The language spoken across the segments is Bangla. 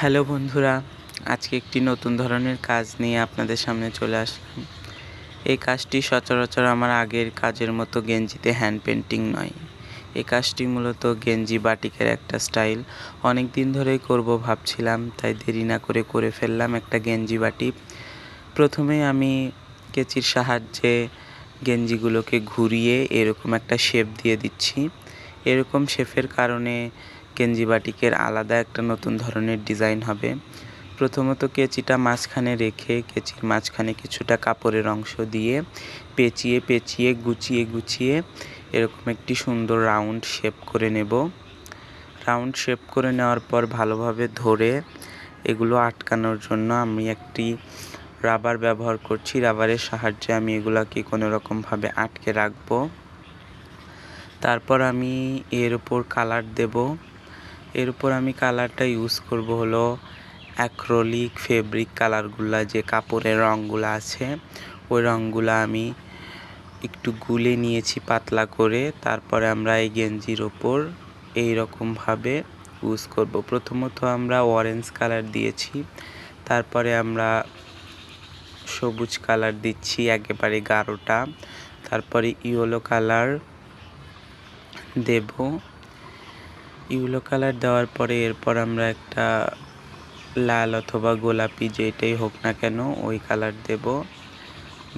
হ্যালো বন্ধুরা, আজকে একটি নতুন ধরনের কাজ নিয়ে আপনাদের সামনে চলে আসলাম। এই কাজটি সচরাচর আমার আগের কাজের মতো গেঞ্জিতে হ্যান্ড পেন্টিং নয়। এই কাজটি মূলত গেঞ্জি বাটিকের একটা স্টাইল অনেক দিন ধরেই করব ভাবছিলাম, তাই দেরি না করে করে ফেললাম একটা গেঞ্জি বাটি। প্রথমে আমি কেচির সাহায্যে গেঞ্জিগুলোকে ঘুরিয়ে এরকম একটা শেপ দিয়ে দিচ্ছি। এরকম শেপের কারণে গেঞ্জি বাটিকের আলাদা একটা নতুন ধরনের ডিজাইন হবে। প্রথমত কেচিটা মাঝখানে রেখে, কেচির মাঝখানে কিছুটা কাপড়ের অংশ দিয়ে পেঁচিয়ে পেঁচিয়ে, গুছিয়ে গুছিয়ে এরকম একটি সুন্দর রাউন্ড শেপ করে নেব। রাউন্ড শেপ করে নেওয়ার পর ভালোভাবে ধরে এগুলো আটকানোর জন্য আমি একটি রাবার ব্যবহার করছি। রাবারের সাহায্যে আমি এগুলাকে কোনো রকমভাবে আটকে রাখব। তারপর আমি এর উপর কালার দেব। এর উপর আমি কালারটা ইউজ করব হলো অ্যাক্রোলিক ফেব্রিক কালারগুলা যে কাপড়ের রঙগুলো আছে, ওই রঙগুলো আমি একটু গুলে নিয়েছি পাতলা করে, তারপরে আমরা এই গেঞ্জির ওপর এই রকমভাবে ইউজ করব। প্রথমত আমরা অরেঞ্জ কালার দিয়েছি, তারপরে আমরা সবুজ কালার দিচ্ছি একেবারে গাঢ়টা, তারপরে ইয়েলো কালার দেব। ইউলো কালার দেওয়ার পরে এরপর আমরা একটা লাল অথবা গোলাপি যেটাই হোক না কেন ওই কালার দেব।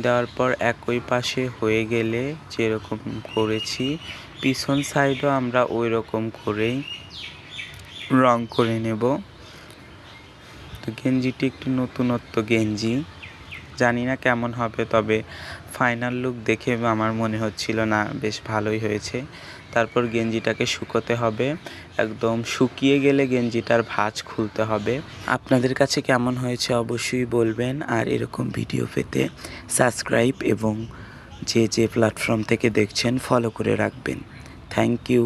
দেওয়ার পর একই পাশে হয়ে গেলে যেরকম করেছি, পিছন সাইডও আমরা ওই রকম করেই রং করে নেব। তো গেঞ্জিটি একটু নতুনত্ব গেঞ্জি। জানি না কেমন হবে, তবে ফাইনাল লুক দেখে আমার মনে হচ্ছিল না, বেশ ভালোই হয়েছে। তারপর গেঞ্জিটাকে শুকোতে হবে। একদম শুকিয়ে গেলে গেঞ্জিটার ভাঁজ খুলতে হবে। আপনাদের কাছে কেমন হয়েছে অবশ্যই বলবেন। আর এরকম ভিডিও পেতে সাবস্ক্রাইব এবং যে যে প্ল্যাটফর্ম থেকে দেখছেন ফলো করে রাখবেন। Thank you